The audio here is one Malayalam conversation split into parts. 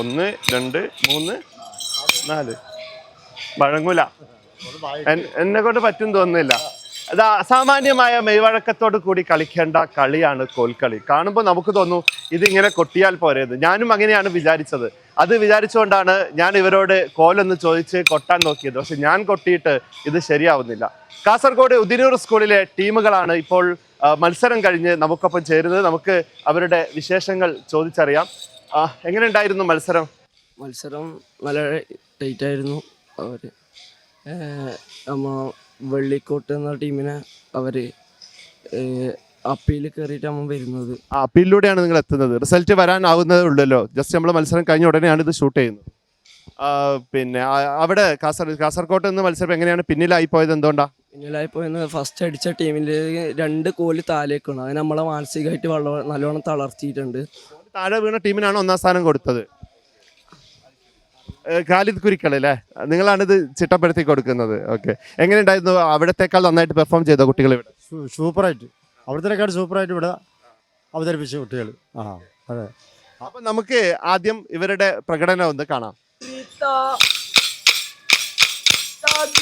ഒന്ന് രണ്ട് മൂന്ന് നാല്. വഴങ്ങൂല. എന്നെ കൊണ്ട് പറ്റും തോന്നുന്നില്ല. അത് അസാമാന്യമായ മെയ്വഴക്കത്തോട് കൂടി കളിക്കേണ്ട കളിയാണ് കോൽക്കളി കാണുമ്പോൾ നമുക്ക് തോന്നും ഇതിങ്ങനെ കൊട്ടിയാൽ പോരേത് ഞാനും അങ്ങനെയാണ് വിചാരിച്ചത്. അത് വിചാരിച്ചുകൊണ്ടാണ് ഞാൻ ഇവരോട് കോലൊന്ന് ചോദിച്ച് കൊട്ടാൻ നോക്കിയത്. പക്ഷെ ഞാൻ കൊട്ടിയിട്ട് ഇത് ശരിയാവുന്നില്ല. കാസർഗോഡ് ഉദിനൂർ സ്കൂളിലെ ടീമുകളാണ് ഇപ്പോൾ മത്സരം കഴിഞ്ഞ് നമുക്കൊപ്പം ചേരുന്നത് നമുക്ക് അവരുടെ വിശേഷങ്ങൾ ചോദിച്ചറിയാം. എങ്ങനെ എങ്ങനെയുണ്ടായിരുന്നു മത്സരം? മത്സരം നല്ല ടൈറ്റ് ആയിരുന്നു. അവർ നമ്മ വെള്ളിക്കോട്ട് എന്ന ടീമിനെ അവർ അപ്പീൽ കയറിയിട്ടാണ് നമ്മൾ വരുന്നത്. ആ അപ്പീലിലൂടെയാണ് നിങ്ങൾ എത്തുന്നത്. റിസൾട്ട് വരാനാവുന്നതേ ഉള്ളല്ലോ. ജസ്റ്റ് നമ്മൾ മത്സരം കഴിഞ്ഞ ഉടനെയാണ് ഇത് ഷൂട്ട് ചെയ്യുന്നത്. പിന്നെ അവിടെ കാസർ കാസർകോട്ട് നിന്ന് മത്സരം എങ്ങനെയാണ്? പിന്നിലായി പോയത് എന്തുകൊണ്ടാ? പിന്നിലായി പോയെന്ന് ഫസ്റ്റ് അടിച്ച ടീമിൽ രണ്ട് കോൽ താലേക്കാണ് അത് നമ്മളെ മാനസികമായിട്ട് വള നല്ലോണം തളർത്തിയിട്ടുണ്ട്. താഴെ വീണ ടീമിനാണ് ഒന്നാം സ്ഥാനം കൊടുത്തത്. ഖാലിദ് കുരിക്കൾ അല്ലേ നിങ്ങളാണിത് ചിട്ടപ്പെടുത്തി കൊടുക്കുന്നത്. ഓക്കെ. എങ്ങനെയുണ്ടായിരുന്നു? അവിടത്തേക്കാൾ നന്നായിട്ട് പെർഫോം ചെയ്ത കുട്ടികൾ ഇവിടെ? സൂപ്പറായിട്ട്. അവിടത്തേക്കാൾ സൂപ്പറായിട്ട് ഇവിടെ അവതരിപ്പിച്ച കുട്ടികൾ. ആ അതെ. അപ്പം നമുക്ക് ആദ്യം ഇവരുടെ പ്രകടനം ഒന്ന് കാണാം.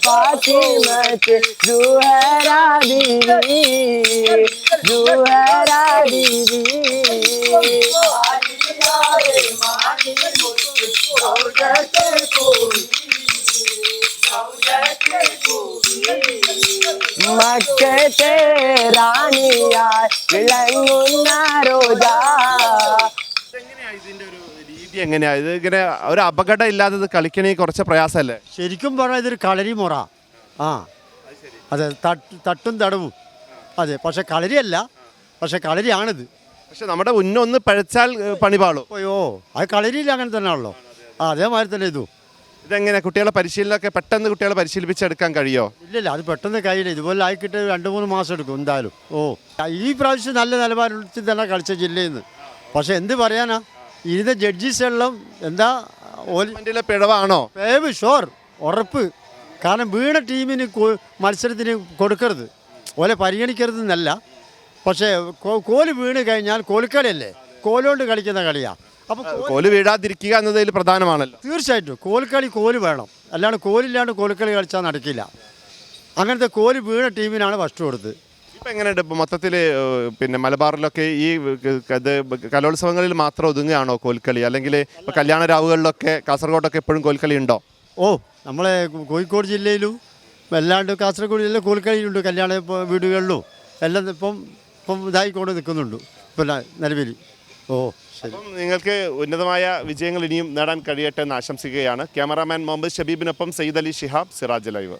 ഫാത്തിമത്ത് ജുഹരാ ബീവി ജുഹരാ ബീവി മക്കത്തെ റാണിയായി വിളങ്ങുന്ന റോജാ ഇതിന്റെ ഒരു രീതി എങ്ങനെയാ? ഇത് ഇങ്ങനെ ഒരു അപകടം ഇല്ലാതെ കളിക്കണേ കുറച്ച് പ്രയാസമല്ലേ? ശരിക്കും പറഞ്ഞാൽ ഇതൊരു കളരി മുറ. ആ. അതെ തട്ട് തടവും. അതെ പക്ഷെ കളരിയല്ല. പക്ഷെ കളരിയാണിത്. പക്ഷെ നമ്മുടെ ഉന്നൊന്ന് പഴച്ചാൽ ഏ, പണി പാളും. അയ്യോ അത് കളരിയിൽ അങ്ങനെ തന്നെ ആണല്ലോ ആ അതേമാതിരി തന്നെ ഇതും. ഇതെങ്ങനെ കുട്ടികളെ പരിശീലനമൊക്കെ പെട്ടെന്ന് കുട്ടികളെ പരിശീലിപ്പിച്ചെടുക്കാൻ കഴിയോ? ഇല്ലില്ല അത് പെട്ടെന്ന് കഴിയില്ല. ഇതുപോലെ ആയിക്കിട്ട് രണ്ട് മൂന്ന് മാസം എടുക്കും എന്തായാലും. ഓ. ഈ പ്രാവശ്യം നല്ല നിലവാരത്തിൽ തന്നെ കളിച്ച ജില്ലയിൽ നിന്ന് പക്ഷെ എന്ത് പറയാനാ? ഇരുന്ന ജഡ്ജീസ് എല്ലാം എന്താ ഓലിന്റെ പിഴവാണോ? പേവ് ഷോർ ഉറപ്പ്. കാരണം വീണ ടീമിന് മത്സരത്തിന് കൊടുക്കരുത്. ഓലെ പരിഗണിക്കരുത് എന്നല്ല പക്ഷേ കോലി വീണ് കഴിഞ്ഞാൽ കോൽക്കളിയല്ലേ? കോലുകൊണ്ട് കളിക്കുന്ന കളിയാ. അപ്പോൾ കോൽ വീഴാതിരിക്കുക എന്നതിൽ പ്രധാനമാണല്ലോ. തീർച്ചയായിട്ടും. കോൽക്കളി കോൽ വേണം. അല്ലാണ്ട് കോലില്ലാണ്ട് കോൽക്കളി കളിച്ചാൽ നടക്കില്ല. അങ്ങനത്തെ കോൽ വീണ ടീമിനാണ് ഫസ്റ്റ് കൊടുത്തത്. ഇപ്പൊ എങ്ങനെയുണ്ട്? ഇപ്പോൾ മൊത്തത്തിൽ പിന്നെ മലബാറിലൊക്കെ ഈ ഇത് കലോത്സവങ്ങളിൽ മാത്രം ഒതുങ്ങുകയാണോ കോൽക്കളി? അല്ലെങ്കിൽ ഇപ്പോൾ കല്യാണ രാവുകളിലൊക്കെ കാസർഗോഡൊക്കെ എപ്പോഴും കോൽക്കളി ഉണ്ടോ? ഓ നമ്മളെ കോഴിക്കോട് ജില്ലയിലും അല്ലാണ്ട് കാസർഗോഡ് ജില്ലയിൽ കോൽക്കളിയിലുണ്ട് കല്യാണ വീടുകളിലും. എല്ലാം ഇപ്പം ഇപ്പം ഇതായിക്കൊണ്ട് നിൽക്കുന്നുണ്ട് ഇപ്പം നിലവിൽ ഓ ശരി. നിങ്ങൾക്ക് ഉന്നതമായ വിജയങ്ങൾ ഇനിയും നേടാൻ കഴിയട്ടെ എന്ന് ആശംസിക്കുകയാണ്. Cameraman Muhammad ഷബീബിനൊപ്പം Sayyid Ali Shihab Siraj live.